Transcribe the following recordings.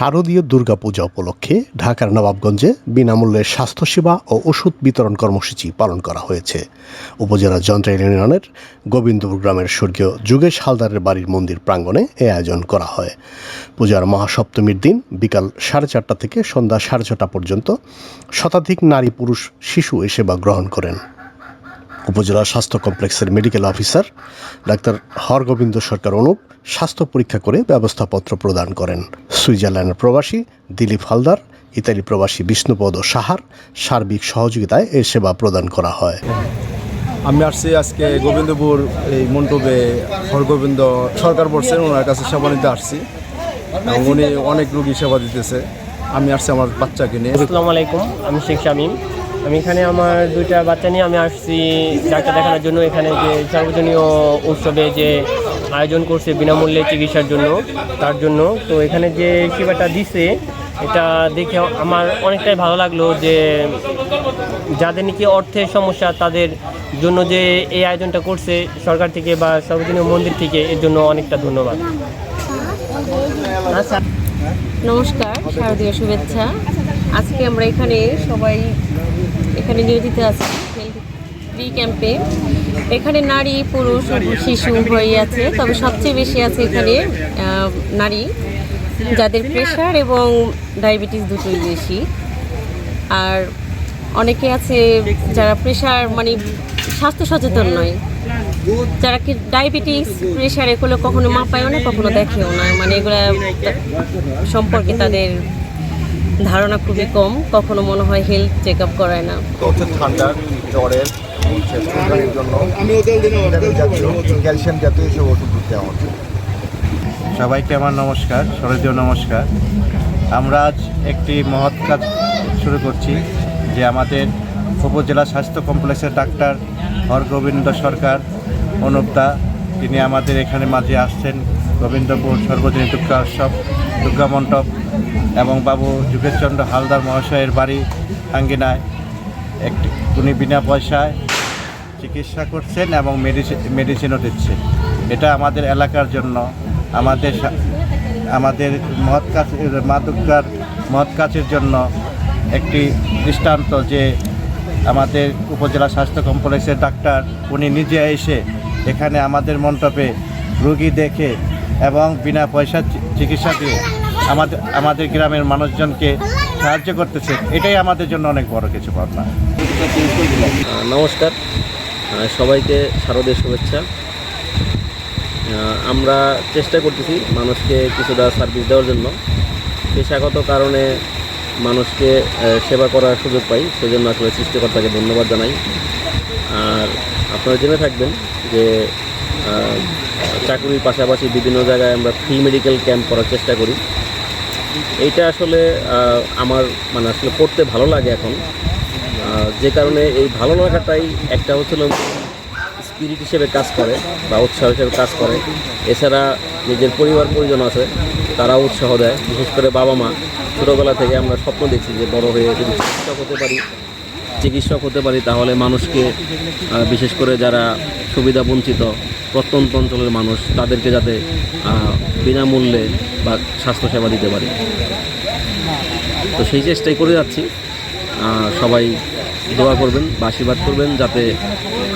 শারদীয় দুর্গাপূজা উপলক্ষে ঢাকার নবাবগঞ্জে বিনামূল্যে স্বাস্থ্যসেবা ও ওষুধ বিতরণ কর্মসূচি পালন করা হয়েছে। উপজেলা যন্ত্রাইল ইউনিয়নের গোবিন্দপুর গ্রামের স্বর্গীয় যুগেশ হালদারের বাড়ির মন্দির প্রাঙ্গণে এ আয়োজন করা হয়। পূজার মহাসপ্তমীর দিন বিকাল সাড়ে চারটা থেকে সন্ধ্যা সাড়ে ছটা পর্যন্ত শতাধিক নারী পুরুষ, শিশু এ সেবা গ্রহণ করেন। উপজেলা স্বাস্থ্য কমপ্লেক্সের medical officer doctor Hargobinda Sarkar Anup স্বাস্থ্য পরীক্ষা করে ব্যবস্থাপত্র প্রদান করেন। সুইজারল্যান্ডের প্রবাসী দিলীপ হালদার ইতালি প্রবাসী বিষ্ণুপদ সাহার সার্বিক সহযোগিতায় এই সেবা প্রদান করা হয়। আমি আসছি আজকে গোবিন্দপুর এই মন্টপে হরগোবিন্দ সরকার বলছেন ওনার কাছে সেবা নিতে আসছি। উনি অনেক রুগী সেবা দিতেছে। আমি আসছি আমার বাচ্চাকে নিয়ে। আসসালামু আলাইকুম আমি শেখ শামীম। আমি এখানে আমার দুইটা বাচ্চা নিয়ে আমি আসছি ডাক্তার দেখানোর জন্য। এখানে যে সার্বজনীয় উৎসবে যে আয়োজন করছে বিনামূল্যে চিকিৎসার জন্য, তার জন্য। তো এখানে যে সেবাটা দিছে, এটা দেখে আমার অনেকটাই ভালো লাগল যে যাদের নাকি অর্থের সমস্যা, তাদের জন্য যে এই আয়োজনটা করছে সরকার থেকে বা সর্বজনীয় মন্দির থেকে, এর জন্য অনেকটা ধন্যবাদ। নমস্কার। শারদীয় শুভেচ্ছা। আজকে আমরা এখানে সবাই এখানে নিয়োজিত আছি ফ্রি ক্যাম্পে। এখানে নারী, পুরুষ শিশু উভয়ই আছে, তবে সবচেয়ে বেশি আছে এখানে নারী, যাদের প্রেশার এবং ডায়াবেটিস দুটোই বেশি। আর অনেকে আছে যারা প্রেশার মানে স্বাস্থ্য সচেতন নয়। যারা কি ডায়াবেটিস প্রেশার এগুলো কখনো মাপায়ও না কখনো দেখেও না। মানে এগুলো সম্পর্কে তাদের ধারণা খুবই কম কখনো মনে হয় হেলথ চেক আপ করায় না। ঠান্ডার জ্বরের জন্য ক্যালসিয়াম জাতীয় সব ওষুধ দেওয়া হচ্ছে সবাইকে আমার নমস্কার শরদীয় নমস্কার। আমরা আজ একটি মহৎ কাজ শুরু করছি যে আমাদের উপজেলা স্বাস্থ্য কমপ্লেক্সের ডাক্তার হরগোবিন্দ সরকার অনুপদা। তিনি আমাদের এখানে মাঝে আসছেন। গোবিন্দপুর সর্বজনীন দুর্গা উৎসব দুর্গা মণ্ডপ এবং বাবু যুগেশচন্দ্র হালদার মহাশয়ের বাড়ি আঙ্গিনায় একটি উনি বিনা পয়সায় চিকিৎসা করছেন এবং মেডিসিন মেডিসিনও দিচ্ছেন। এটা আমাদের এলাকার জন্য। আমাদের আমাদের মহৎ কাজ মা দুর্গার মহৎ কাজের জন্য একটি দৃষ্টান্ত যে আমাদের উপজেলা স্বাস্থ্য কমপ্লেক্সের ডাক্তার, উনি নিজে এসে এখানে আমাদের মণ্ডপে রুগী দেখে এবং বিনা পয়সা চিকিৎসা দিয়ে আমাদের আমাদের গ্রামের মানুষজনকে সাহায্য করতেছে। এটাই আমাদের জন্য অনেক বড় কিছু আহ, নমস্কার। সবাইকে শারদের শুভেচ্ছা। আমরা চেষ্টা করতেছি মানুষকে কিছুটা সার্ভিস দেওয়ার জন্য। পেশাগত কারণে মানুষকে সেবা করার সুযোগ পাই সেজন্য আসলে সৃষ্টিকর্তাকে ধন্যবাদ জানাই। আর আপনারা জেনে থাকবেন যে চাকরির পাশাপাশি বিভিন্ন জায়গায় আমরা ফ্রি মেডিকেল ক্যাম্প করার চেষ্টা করি। এইটা আসলে আমার মানে আসলে করতে ভালো লাগে এখন। যে কারণে এই ভালো লাগাটাই একটা হচ্ছিল স্পিরিট হিসেবে কাজ করে বা উৎসাহ হিসেবে কাজ করে। এছাড়া নিজের পরিবার পরিজন আছে, তারাও উৎসাহ দেয়। বিশেষ করে বাবা মা। ছোটোবেলা থেকে আমরা স্বপ্ন দেখছি যে বড় হয়ে যদি চিকিৎসক হতে পারি, চিকিৎসক হতে পারি, তাহলে মানুষকে বিশেষ করে যারা সুবিধা বঞ্চিত প্রত্যন্ত অঞ্চলের মানুষ তাদেরকে যাতে বিনামূল্যে বা স্বাস্থ্যসেবা দিতে পারি। তো সেই চেষ্টাই করে যাচ্ছি। সবাই দোয়া করবেন বা আশীর্বাদ করবেন যাতে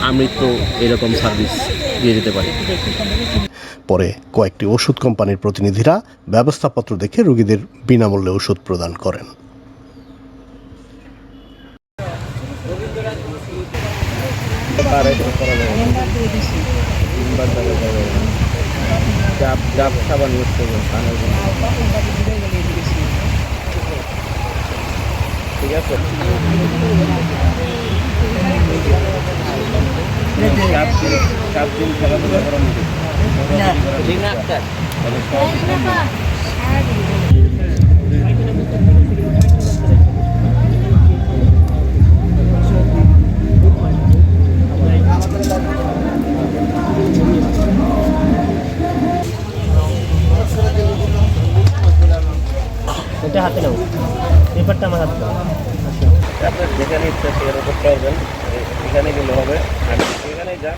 আমৃত্যু এরকম সার্ভিস দিয়ে যেতে পারি। পরে কয়েকটি ওষুধ কোম্পানির প্রতিনিধিরা ব্যবস্থাপত্র দেখে রোগীদের বিনামূল্যে ওষুধ প্রদান করেন। ডাব ডাব সাবান ইউজ করবেন জন্য ঠিক আছে সাত দিন সাত দিন খেলাধুলা করা ঠিক না এটা হাতে নাও। পেপারটা আমার হাতে নাও। আপনার যেখানে ইচ্ছা সেখানে করতে পারবেন। এখানে গেলে হবে।